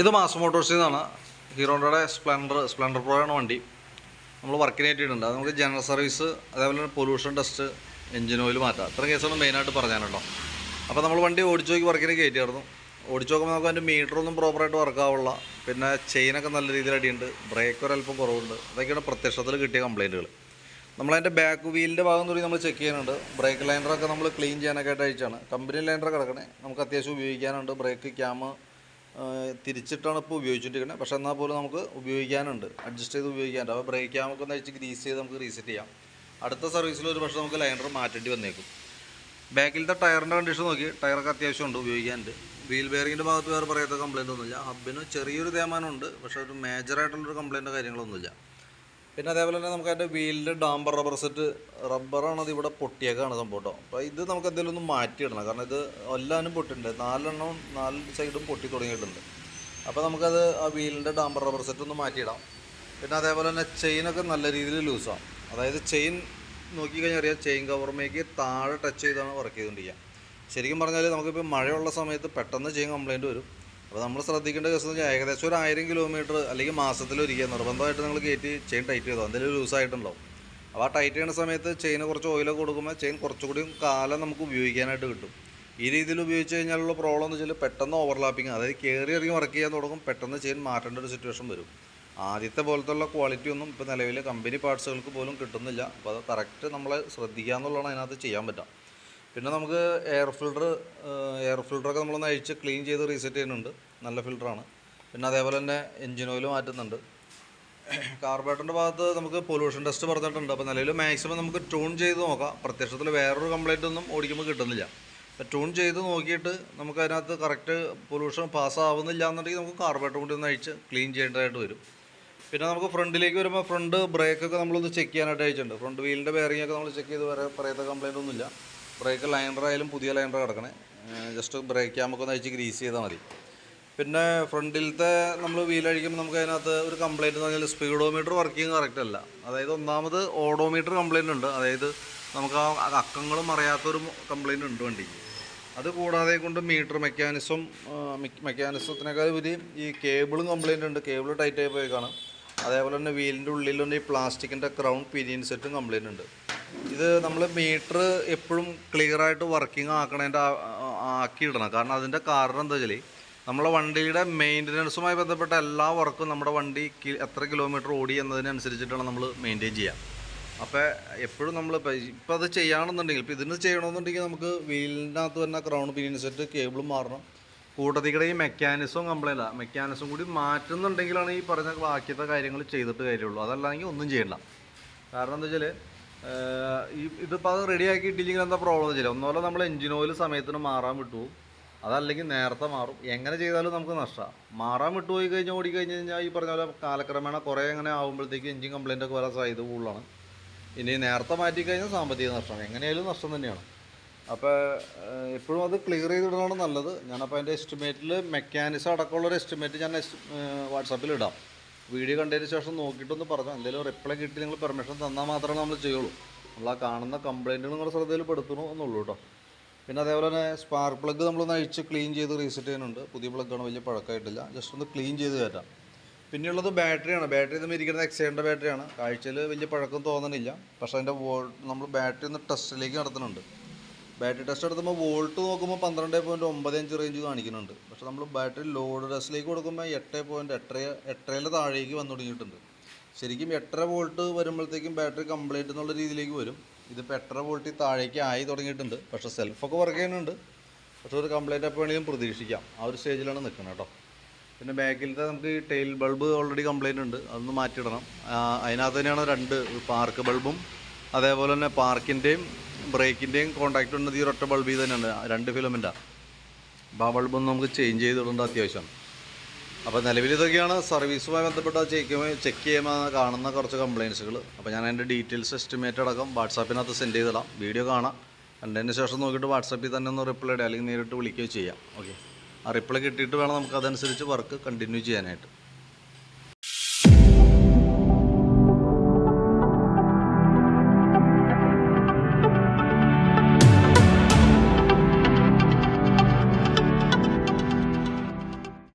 ഇത് മാസ് മോട്ടോഴ്സിൽ നിന്നാണ് ഹീറോണ്ടയുടെ Splendor Splendor പ്രോയാണ് വണ്ടി. നമ്മൾ വർക്കിന് ഏറ്റിട്ടുണ്ട്. അത് നമുക്ക് ജനറൽ സർവീസ് അതേപോലെ തന്നെ പൊല്യൂഷൻ ടെസ്റ്റ് എഞ്ചിൻ ഓയിൽ മാറ്റാം. ഇത്രയും കേസാണ് മെയിനായിട്ട് പറഞ്ഞാലുണ്ടോ അപ്പോൾ നമ്മൾ വണ്ടി ഓടിച്ചു നോക്കി വർക്കിന് കയറ്റിയായിരുന്നു. ഓടിച്ചു നോക്കുമ്പോൾ നമുക്ക് അതിന്റെ മീറ്ററൊന്നും പ്രോപ്പറായിട്ട് വർക്കാവുള്ള പിന്നെ ചെയിനൊക്കെ നല്ല രീതിയിൽ അടിയുണ്ട്. ബ്രേക്ക് ഒരല്പം കുറവുണ്ട്. അതൊക്കെയാണ് പ്രത്യക്ഷത്തിൽ കിട്ടിയ കംപ്ലയിന്റുകൾ നമ്മളതിന്റെ ബാക്ക് വീലിന്റെ ഭാഗം തുടങ്ങി നമ്മൾ ചെക്ക് ചെയ്യാനുണ്ട് ബ്രേക്ക് ലൈനറൊക്കെ നമ്മൾ ക്ലീൻ ചെയ്യാനൊക്കെ ആയിട്ട് അയച്ചാണ്. കമ്പനി ലൈനറൊക്കെ കിടക്കണേ. നമുക്ക് അത്യാവശ്യം ഉപയോഗിക്കാനുണ്ട്. ബ്രേക്ക് ക്യാമ് തിരിച്ചിട്ടാണ് ഇപ്പോൾ ഉപയോഗിച്ചിട്ടിരിക്കുന്നത് പക്ഷേ എന്നാൽ പോലും നമുക്ക് ഉപയോഗിക്കാനുണ്ട്. അഡ്ജസ്റ്റ് ചെയ്ത് ഉപയോഗിക്കാനുണ്ട്. അപ്പോൾ ബ്രേക്ക് ക്യാമൊക്കെ ഒന്ന് അഴിച്ച് ഗ്രീസ് ചെയ്ത് നമുക്ക് റീസെറ്റ് ചെയ്യാം. അടുത്ത സർവീസിൽ ഒരു പക്ഷേ നമുക്ക് ലൈനർ മാറ്റേണ്ടി വന്നേക്കും. ബാക്കിലത്തെ ടയറിന്റെ കണ്ടീഷൻ നോക്കി. ടയറൊക്കെ അത്യാവശ്യമുണ്ട് ഉപയോഗിക്കാനുണ്ട്. വീൽ ബെയറിങ്ങിന്റെ ഭാഗത്ത് വേറെ പറയാത്ത കംപ്ലയിന്റ് ഒന്നുമില്ല. ഹബിന് ചെറിയൊരു തേമാനമുണ്ട് പക്ഷേ ഒരു മേജറായിട്ടുള്ളൊരു കംപ്ലയിന്റ് കാര്യങ്ങളൊന്നുമില്ല. പിന്നെ അതേപോലെ തന്നെ നമുക്ക് അതിന്റെ വീലിന്റെ ഡാമ്പർ റബ്ബർ സെറ്റ് റബ്ബറാണ് അത് ഇവിടെ പൊട്ടിയേക്കാണ് സംഭവം കേട്ടോ അപ്പോൾ ഇത് നമുക്ക് എന്തെങ്കിലും ഒന്ന് മാറ്റിയിടണം കാരണം ഇത് എല്ലാവരും പൊട്ടിയിട്ടുണ്ട് നാലെണ്ണവും നാല് സൈഡും പൊട്ടി തുടങ്ങിയിട്ടുണ്ട്. അപ്പോൾ നമുക്കത് ആ വീലിന്റെ ഡാംബർ റബ്ബർ സെറ്റ് ഒന്ന് മാറ്റിയിടാം പിന്നെ അതേപോലെ തന്നെ ചെയിനൊക്കെ നല്ല രീതിയിൽ ലൂസാണ് അതായത് ചെയിൻ നോക്കിക്കഴിഞ്ഞാൽ അറിയാം ചെയിൻ കവറുമേക്ക് താഴെ ടച്ച് ചെയ്താണ് വർക്ക് ചെയ്തുകൊണ്ടിരിക്കുക ശരിക്കും പറഞ്ഞാൽ നമുക്കിപ്പോൾ മഴയുള്ള സമയത്ത് പെട്ടെന്ന് ചെയിൻ കംപ്ലയിന്റ് വരും. അപ്പോൾ നമ്മൾ ശ്രദ്ധിക്കേണ്ട കേസ് വെച്ചാൽ ഏകദേശം ഒരു ആയിരം കിലോമീറ്റർ അല്ലെങ്കിൽ മാസത്തിലൊരിക്കുക നിർബന്ധമായിട്ട് നിങ്ങൾ കയറ്റി ചെയിൻ ടൈറ്റ് ചെയ്തോ? എന്തെങ്കിലും ലൂസായിട്ടുണ്ടാവും അപ്പോൾ ആ ടൈറ്റ് ചെയ്യുന്ന സമയത്ത് ചെയിന് കുറച്ച് ഓയിലൊക്കെ കൊടുക്കുമ്പോൾ ചെയിൻ കുറച്ചുകൂടി കാലം നമുക്ക് ഉപയോഗിക്കാനായിട്ട് കിട്ടും. ഈ രീതിയിൽ ഉപയോഗിച്ച് കഴിഞ്ഞാലുള്ള പ്രോബ്ലം എന്ന് വെച്ചാൽ പെട്ടെന്ന് ഓവർലാപ്പിങ് അതായത് കയറി ഇറങ്ങി വർക്ക് ചെയ്യാൻ തുടങ്ങും പെട്ടെന്ന് ചെയിൻ മാറ്റേണ്ട ഒരു സിറ്റുവേഷൻ വരും. ആദ്യത്തെ പോലത്തുള്ള ക്വാളിറ്റി ഒന്നും ഇപ്പോൾ നിലവിലെ കമ്പനി പാർട്സുകൾക്ക് പോലും കിട്ടുന്നില്ല. അപ്പോൾ അത് കറക്റ്റ് നമ്മളെ ശ്രദ്ധിക്കുക എന്നുള്ളതാണ് അതിനകത്ത് ചെയ്യാൻ പറ്റുക പിന്നെ നമുക്ക് എയർ ഫിൽട്ടർ എയർ ഫിൽട്ടറൊക്കെ നമ്മളൊന്ന് അഴിച്ച് ക്ലീൻ ചെയ്ത് റീസെറ്റ് ചെയ്യുന്നുണ്ട്. നല്ല ഫിൽട്ടറാണ് പിന്നെ അതേപോലെ തന്നെ എഞ്ചിൻ ഓയിൽ മാറ്റുന്നുണ്ട്. കാർബറേറ്ററിന്റെ ഭാഗത്ത് നമുക്ക് പൊല്യൂഷൻ ടെസ്റ്റ് പറഞ്ഞിട്ടുണ്ട്. അപ്പോൾ നിലവിൽ മാക്സിമം നമുക്ക് ട്യൂൺ ചെയ്ത് നോക്കാം. പ്രത്യക്ഷത്തിൽ വേറൊരു കംപ്ലൈന്റ് ഒന്നും ഓടിക്കുമ്പോൾ കിട്ടുന്നില്ല. അപ്പോൾ ട്യൂൺ ചെയ്ത് നോക്കിയിട്ട് നമുക്ക് അതിനകത്ത് കറക്റ്റ് പൊല്യൂഷൻ പാസ് ആവുന്നില്ല എന്നുണ്ടെങ്കിൽ നമുക്ക് കാർബറേറ്റർ കൂടി ഒന്ന് അഴിച്ച് ക്ലീൻ ചെയ്യേണ്ടതായിട്ട് വരും. പിന്നെ നമുക്ക് ഫ്രണ്ടിലേക്ക് വരുമ്പോൾ ഫ്രണ്ട് ബ്രേക്കൊക്കെ നമ്മളൊന്ന് ചെക്ക് ചെയ്യാനായിട്ട് അയച്ചിട്ടുണ്ട്. ഫ്രണ്ട് വീലിന്റെ ബെയറിംഗ് ഒക്കെ നമ്മൾ ചെക്ക് ചെയ്ത് പറയാത്ത കംപ്ലൈന്റ് ഒന്നുമില്ല. ബ്രേക്ക് ലൈനർ ആയാലും പുതിയ ലൈനർ കിടക്കണേ. ജസ്റ്റ് ബ്രേക്ക് നമുക്കൊന്ന് അഴിച്ച് ഗ്രീസ് ചെയ്താൽ മതി. പിന്നെ ഫ്രണ്ടിലത്തെ നമ്മൾ വീലഴിക്കുമ്പോൾ നമുക്ക് അതിനകത്ത് ഒരു കംപ്ലൈന്റ് എന്ന് പറഞ്ഞാൽ സ്പീഡോമീറ്റർ വർക്കിംഗ് കറക്റ്റ് അല്ല. അതായത് ഒന്നാമത് ഓഡോമീറ്റർ കംപ്ലൈന്റ് ഉണ്ട്. അതായത് നമുക്ക് ആ അക്കങ്ങളും അറിയാത്തൊരു കംപ്ലൈന്റ് ഉണ്ട് വണ്ടിക്ക്. അത് കൂടാതെ കൊണ്ട് മീറ്റർ മെക്കാനിസം മെക്കാനിസത്തിനേക്കാൾ ഉപരി ഈ കേബിളും കംപ്ലൈന്റ് ഉണ്ട്. കേബിൾ ടൈറ്റ് ആയി പോയേക്കാണ്. അതേപോലെ തന്നെ വീലിന്റെ ഉള്ളിലുണ്ട് ഈ പ്ലാസ്റ്റിക്കിന്റെ ക്രൗൺ പിരിയൻ സെറ്റും കംപ്ലൈന്റ് ഉണ്ട്. ഇത് നമ്മൾ മീറ്റർ എപ്പോഴും ക്ലിയർ ആയിട്ട് വർക്കിംഗ് ആക്കണതിന്റെ ആക്കിയിടണം. കാരണം അതിന്റെ കാരണം എന്താ വെച്ചാൽ നമ്മളെ വണ്ടിയുടെ മെയിന്റനൻസുമായി ബന്ധപ്പെട്ട എല്ലാ വർക്കും നമ്മുടെ വണ്ടി എത്ര കിലോമീറ്റർ ഓടി എന്നതിനനുസരിച്ചിട്ടാണ് നമ്മൾ മെയിന്റെയിൻ ചെയ്യുക അപ്പോൾ എപ്പോഴും നമ്മൾ ഇപ്പോൾ അത് ചെയ്യുകയാണെന്നുണ്ടെങ്കിൽ ഇപ്പോൾ ഇതിന് ചെയ്യണമെന്നുണ്ടെങ്കിൽ നമുക്ക് വീലിനകത്ത് തന്നെ ക്രൗൺ പിനിയൻ സെറ്റ് കേബിളും മാറണം. കൂട്ടത്തിക്കടെ ഈ മെക്കാനിസവും കംപ്ലൈന്റ് ആണ് മെക്കാനിസം കൂടി മാറ്റുന്നുണ്ടെങ്കിലാണ് ഈ പറഞ്ഞ ബാക്കിയത്തെ കാര്യങ്ങൾ ചെയ്തിട്ട് കാര്യമുള്ളൂ. അതല്ലെങ്കിൽ ഒന്നും ചെയ്യണ്ട. കാരണം എന്താ വെച്ചാൽ ഈ ഇതിപ്പോൾ അത് റെഡി ആക്കിയിട്ടില്ലെങ്കിൽ എന്താ പ്രോബ്ലം വെച്ചാൽ ഒന്നുമല്ല നമ്മൾ എഞ്ചിൻ ഓയിൽ സമയത്തിന് മാറാൻ വിട്ടു. അതല്ലെങ്കിൽ നേരത്തെ മാറും. എങ്ങനെ ചെയ്താലും നമുക്ക് നഷ്ടമാണ് മാറാൻ വിട്ടുപോയി കഴിഞ്ഞ് ഓടിക്കഴിഞ്ഞ് കഴിഞ്ഞാൽ ഈ പറഞ്ഞ പോലെ കാലക്രമേണ കുറേ അങ്ങനെ ആകുമ്പോഴത്തേക്ക് എഞ്ചിൻ കംപ്ലൈന്റ് ഒക്കെ വരാൻ സാധ്യത കൂടുതലാണ്. ഇനി നേരത്തെ മാറ്റി കഴിഞ്ഞാൽ സാമ്പത്തിക നഷ്ടം. എങ്ങനെയായാലും നഷ്ടം തന്നെയാണ്. അപ്പോൾ എപ്പോഴും അത് ക്ലിയർ ചെയ്തിടുന്നതാണ് നല്ലത്. ഞാനപ്പോൾ അതിന്റെ എസ്റ്റിമേറ്റിൽ മെക്കാനിസം അടക്കമുള്ളൊരു എസ്റ്റിമേറ്റ് ഞാൻ വാട്സാപ്പിൽ ഇടാം. വീഡിയോ കണ്ടതിന് ശേഷം നോക്കിയിട്ടൊന്ന് പറഞ്ഞു. എന്തെങ്കിലും റിപ്ലൈ കിട്ടി നിങ്ങൾ പെർമിഷൻ തന്നാൽ മാത്രമേ നമ്മൾ ചെയ്യുള്ളൂ. നമ്മൾ ആ കാണുന്ന കംപ്ലൈന്റുകൾ നിങ്ങളുടെ ശ്രദ്ധയിൽ പെടുത്തണു എന്നുള്ളൂ കേട്ടോ പിന്നെ അതേപോലെ തന്നെ സ്പാർക്ക് പ്ലഗ് നമ്മളൊന്ന് അഴിച്ച് ക്ലീൻ ചെയ്ത് റീസെറ്റ് ചെയ്യുന്നുണ്ട്. പുതിയ പ്ലഗ്ഗാണ് വലിയ പഴക്കമായിട്ടില്ല ജസ്റ്റ് ഒന്ന് ക്ലീൻ ചെയ്ത് കയറ്റാം. പിന്നെയുള്ളത് ബാറ്ററിയാണ് ബാറ്ററി നമ്മൾ ഇരിക്കുന്നത് എക്സൈഡിന്റെ ബാറ്ററിയാണ് കാഴ്ചയിൽ വലിയ പഴക്കം തോന്നണില്ല. പക്ഷേ അതിന്റെ വോൾ നമ്മൾ ബാറ്ററി ഒന്ന് ടെസ്റ്റിലേക്ക് നടത്തുന്നുണ്ട് ബാറ്ററി ടെസ്റ്റ് എടുക്കുമ്പോൾ വോൾട്ട് നോക്കുമ്പോൾ പന്ത്രണ്ട് പോയിന്റ് ഒമ്പത് അഞ്ച് റേഞ്ച് കാണിക്കുന്നുണ്ട്. പക്ഷേ നമ്മൾ ബാറ്ററി ലോഡ് ടെസ്റ്റിലേക്ക് കൊടുക്കുമ്പോൾ എട്ട് പോയിന്റ് എട്ടര എട്ടരയിലെ താഴേക്ക് വന്നു തുടങ്ങിയിട്ടുണ്ട്. ശരിക്കും എട്ടര വോൾട്ട് വരുമ്പോഴത്തേക്കും ബാറ്ററി കംപ്ലീറ്റ് എന്നുള്ള രീതിയിലേക്ക് വരും. ഇതിപ്പോൾ എട്ടര വോൾട്ടിൽ താഴേക്ക് ആയി തുടങ്ങിയിട്ടുണ്ട്. പക്ഷേ സെൽഫൊക്കെ വർക്ക് ചെയ്യുന്നുണ്ട്. പക്ഷേ ഒരു കംപ്ലൈന്റ് എപ്പോൾ വേണമെങ്കിലും പ്രതീക്ഷിക്കാം. ആ ഒരു സ്റ്റേജിലാണ് നിൽക്കുന്നത് കേട്ടോ. പിന്നെ ബാക്കിലത്തെ നമുക്ക് ഈ ടെയിൽ ബൾബ് ഓൾറെഡി കംപ്ലൈന്റ് ഉണ്ട്. അതൊന്ന് മാറ്റിയിടണം. അതിനകത്ത് തന്നെയാണ് രണ്ട് പാർക്ക് ബൾബും അതേപോലെ തന്നെ പാർക്കിന്റെയും ബ്രേക്കിന്റെയും കോൺടാക്റ്റ് ഉണ്ടത് ഈ ഒരൊറ്റ ബൾബിൽ തന്നെയാണ്. രണ്ട് ഫിലമെന്റാണ് അപ്പോൾ ആ ബൾബൊന്നും നമുക്ക് ചേഞ്ച് ചെയ്തിടേണ്ട അത്യാവശ്യമാണ് അപ്പോൾ നിലവിൽ ഇതൊക്കെയാണ് സർവീസുമായി ബന്ധപ്പെട്ട ചെക്ക് ചെക്ക് ചെയ്യുമ്പോൾ കാണുന്ന കുറച്ച് കംപ്ലയിൻസുകൾ അപ്പോൾ ഞാൻ അതിന്റെ ഡീറ്റെയിൽസ് എസ്റ്റിമേറ്റ് അടക്കം വാട്സാപ്പിനകത്ത് സെൻഡ് ചെയ്തിടാം. വീഡിയോ കാണാം. കണ്ടതിന് ശേഷം നോക്കിയിട്ട് വാട്സാപ്പിൽ തന്നെ ഒന്ന് റിപ്ലൈ ഇടുക അല്ലെങ്കിൽ നേരിട്ട് വിളിക്കുകയോ ചെയ്യാം. ഓക്കെ ആ റിപ്ലൈ കിട്ടിയിട്ട് വേണം നമുക്ക് അതനുസരിച്ച് വർക്ക് കണ്ടിന്യൂ ചെയ്യാനായിട്ട്.